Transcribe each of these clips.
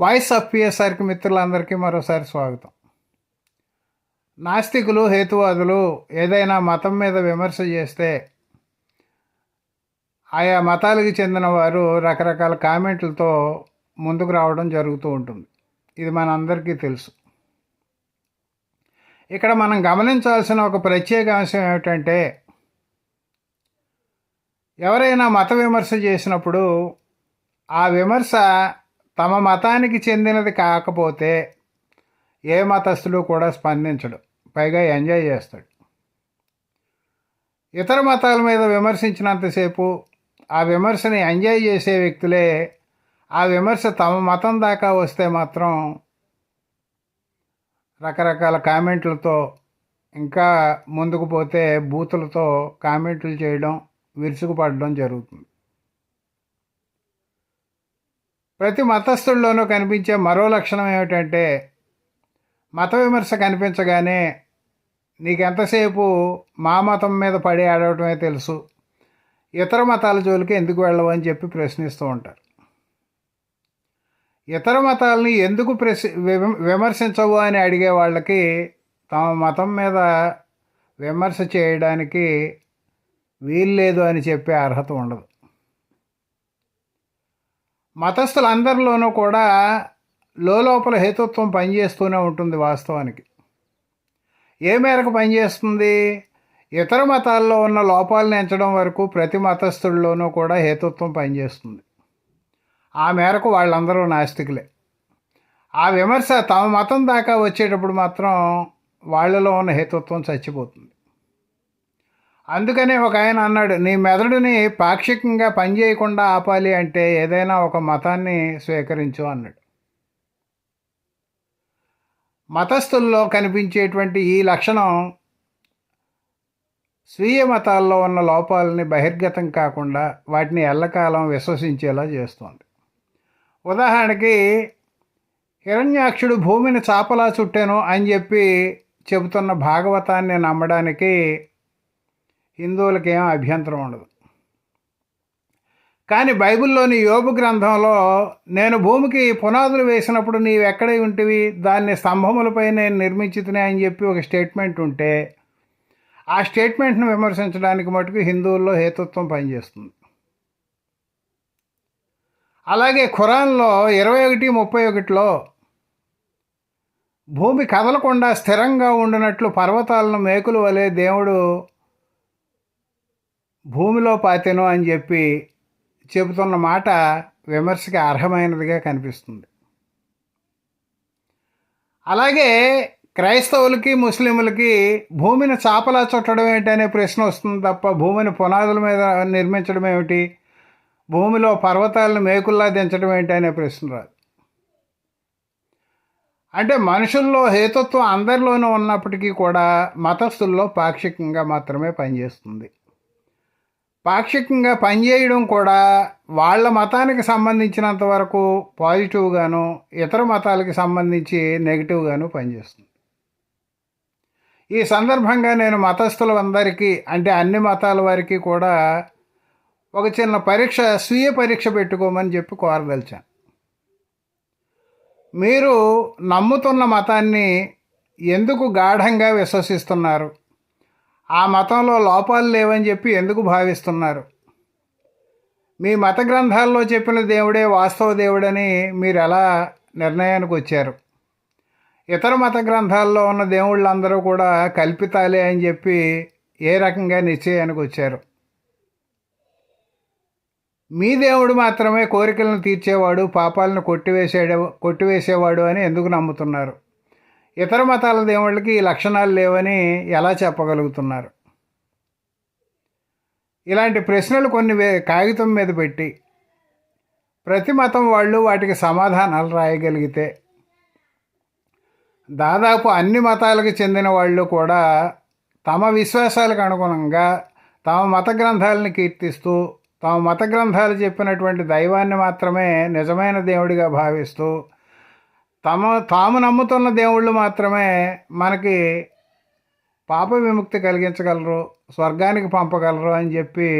Voice of పిఎస్ఆర్కి మిత్రులందరికీ మరోసారి స్వాగతం. నాస్తికులు హేతువాదులు ఏదైనా మతం మీద విమర్శ చేస్తే ఆయా మతాలకు చెందిన వారు రకరకాల కామెంట్లతో ముందుకు రావడం జరుగుతూ ఉంటుంది. ఇది మనందరికీ తెలుసు. ఇక్కడ మనం గమనించాల్సిన ఒక ప్రత్యేక అంశం ఏమిటంటే ఎవరైనా మత విమర్శ చేసినప్పుడు ఆ విమర్శ తమ మతానికి చెందినది కాకపోతే ఏ మతస్థులు కూడా స్పందించడు పైగా ఎంజాయ్ చేస్తాడు. ఇతర మతాల మీద విమర్శించినంతసేపు ఆ విమర్శని ఎంజాయ్ చేసే వ్యక్తులే ఆ విమర్శ తమ మతం దాకా వస్తే మాత్రం రకరకాల కామెంట్లతో ఇంకా ముందుకు పోతే బూతులతో కామెంట్లు చేయడం విరుచుకుపడడం జరుగుతుంది. ప్రతి మతస్థుల్లోనూ కనిపించే మరో లక్షణం ఏమిటంటే మత విమర్శ కనిపించగానే నీకెంతసేపు మా మతం మీద పడి ఆడవటమే తెలుసు. ఇతర మతాల జోలికి ఎందుకు వెళ్ళవు అని చెప్పి ప్రశ్నిస్తూ ఉంటారు. ఇతర మతాలని ఎందుకు ప్రశ్ విమర్శించవు అని అడిగే వాళ్ళకి తమ మతం మీద విమర్శ చేయడానికి వీల్లేదు అని చెప్పే అర్హత ఉండదు. మతస్థులందరిలోనూ కూడా లోపల హేతుత్వం పనిచేస్తూనే ఉంటుంది వాస్తవానికి. ఏ మేరకు పనిచేస్తుంది? ఇతర మతాల్లో ఉన్న లోపాలను ఎంచడం వరకు ప్రతి మతస్థుల్లోనూ కూడా హేతుత్వం పనిచేస్తుంది. ఆ మేరకు వాళ్ళందరూ నాస్తికులే. ఆ విమర్శ తమ మతం దాకా వచ్చేటప్పుడు మాత్రం వాళ్ళలో ఉన్న హేతుత్వం చచ్చిపోతుంది. అందుకనే ఒక ఆయన అన్నాడు నీ మెదడుని పాక్షికంగా పనిచేయకుండా ఆపాలి అంటే ఏదైనా ఒక మతాన్ని స్వీకరించు అన్నాడు. మతస్థుల్లో కనిపించేటువంటి ఈ లక్షణం స్వీయ మతాల్లో ఉన్న లోపాలని బహిర్గతం కాకుండా వాటిని ఎల్లకాలం విశ్వసించేలా చేస్తుంది. ఉదాహరణకి హిరణ్యాక్షుడు భూమిని చాపలా చుట్టాను అని చెప్పి చెబుతున్న భాగవతాన్ని నమ్మడానికి హిందువులకి అభ్యంతరం ఉండదు. కానీ బైబిల్లోని యోబు గ్రంథంలో నేను భూమికి పునాదులు వేసినప్పుడు నీవు ఎక్కడ ఉంటివి? దాన్ని స్తంభములపై నేను నిర్మించుతున్నాయి అని చెప్పి ఒక స్టేట్మెంట్ ఉంటే ఆ స్టేట్మెంట్ను విమర్శించడానికి మటుకు హిందువుల్లో హేతుత్వం పనిచేస్తుంది. అలాగే ఖురాన్లో ఇరవై ఒకటి ముప్పై ఒకటిలో భూమి కదలకుండా స్థిరంగా ఉండినట్లు పర్వతాలను మేకులు వలె దేవుడు భూమిలో పాతెను అని చెప్పి చెబుతున్న మాట విమర్శకి అర్హమైనదిగా కనిపిస్తుంది. అలాగే క్రైస్తవులకి ముస్లింలకి భూమిని చాపలా చుట్టడం ఏంటనే ప్రశ్న వస్తుంది తప్ప భూమిని పునాదుల మీద నిర్మించడం ఏమిటి? భూమిలో పర్వతాలను మేకుల్లా దించడం ఏంటి అనే ప్రశ్న రాదు. అంటే మనుషుల్లో హేతుత్వం అందరిలోనూ ఉన్నప్పటికీ కూడా మతస్థుల్లో పాక్షికంగా మాత్రమే పనిచేస్తుంది. పాక్షికంగా పనిచేయడం కూడా వాళ్ళ మతానికి సంబంధించినంత వరకు పాజిటివ్గాను ఇతర మతాలకి సంబంధించి నెగిటివ్గాను పనిచేస్తుంది. ఈ సందర్భంగా నేను మతస్థులందరికీ అంటే అన్ని మతాల వారికి కూడా ఒక చిన్న పరీక్ష స్వీయ పరీక్ష పెట్టుకోమని చెప్పి కోరదలిచాను మీరు నమ్ముతున్న మతాన్ని ఎందుకు గాఢంగా విశ్వసిస్తున్నారు? ఆ మతంలో లోపాలు లేవని చెప్పి ఎందుకు భావిస్తున్నారు? మీ మత గ్రంథాల్లో చెప్పిన దేవుడే వాస్తవ దేవుడని మీరు ఎలా నిర్ణయానికి వచ్చారు? ఇతర మత గ్రంథాల్లో ఉన్న దేవుళ్ళందరూ కూడా కల్పితాలే అని చెప్పి ఏ రకంగా నిశ్చయానికి వచ్చారు? మీ దేవుడు మాత్రమే కోరికలను తీర్చేవాడు పాపాలను కొట్టివేసేడు కొట్టివేసేవాడు అని ఎందుకు నమ్ముతున్నారు? ఇతర మతాల దేవుళ్ళకి ఈ లక్షణాలు లేవని ఎలా చెప్పగలుగుతున్నారు? ఇలాంటి ప్రశ్నలు కొన్ని కాగితం మీద పెట్టి ప్రతి మతం వాళ్ళు వాటికి సమాధానాలు రాయగలిగితే దాదాపు అన్ని మతాలకు చెందిన వాళ్ళు కూడా తమ విశ్వాసాలకు అనుగుణంగా తమ మత గ్రంథాలను కీర్తిస్తూ తమ మత గ్రంథాలు చెప్పినటువంటి దైవాన్ని మాత్రమే నిజమైన దేవుడిగా భావిస్తూ తమ తాము నమ్ముతున్న దేవుళ్ళు మాత్రమే మనకి పాప విముక్తి కలిగించగలరు స్వర్గానికి పంపగలరు అని చెప్పి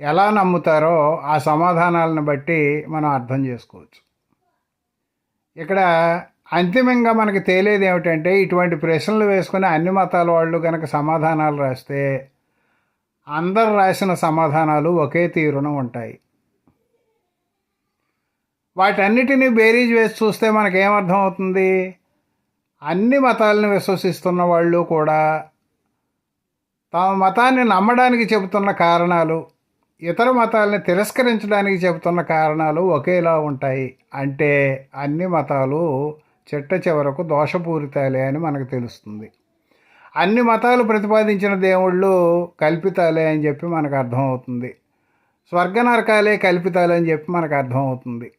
ఎలా నమ్ముతారో ఆ సమాధానాలను బట్టి మనం అర్థం చేసుకోవచ్చు. ఇక్కడ అంతిమంగా మనకి తేలేది ఏమిటంటే ఇటువంటి ప్రశ్నలు వేసుకుని అన్ని మతాల వాళ్ళు కనుక సమాధానాలు రాస్తే అందరు రాసిన సమాధానాలు ఒకే తీరున ఉంటాయి. వాటన్నిటినీ బేరీజ్ వేసి చూస్తే మనకేమర్థం అవుతుంది అన్ని మతాలను విశ్వసిస్తున్న వాళ్ళు కూడా తమ మతాన్ని నమ్మడానికి చెబుతున్న కారణాలు ఇతర మతాలని తిరస్కరించడానికి చెబుతున్న కారణాలు ఒకేలా ఉంటాయి. అంటే అన్ని మతాలు చిట్ట చివరకు దోషపూరితాలే అని మనకు తెలుస్తుంది. అన్ని మతాలు ప్రతిపాదించిన దేవుళ్ళు కల్పితాలే అని చెప్పి మనకు అర్థమవుతుంది. స్వర్గ నరకాలే కల్పితాలే అని చెప్పి మనకు అర్థమవుతుంది.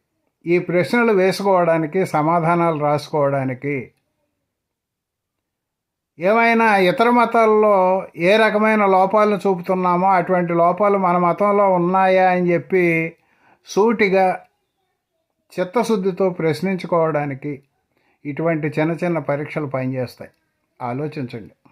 ఈ ప్రశ్నలు వేసుకోవడానికి సమాధానాలు రాసుకోవడానికి ఏమైనా ఇతర మతాల్లో ఏ రకమైన లోపాలను చూపుతున్నామో అటువంటి లోపాలు మన మతంలో ఉన్నాయా అని చెప్పి సూటిగా చిత్తశుద్ధితో ప్రశ్నించుకోవడానికి ఇటువంటి చిన్న చిన్న పరీక్షలు పనిచేస్తాయి. ఆలోచించండి.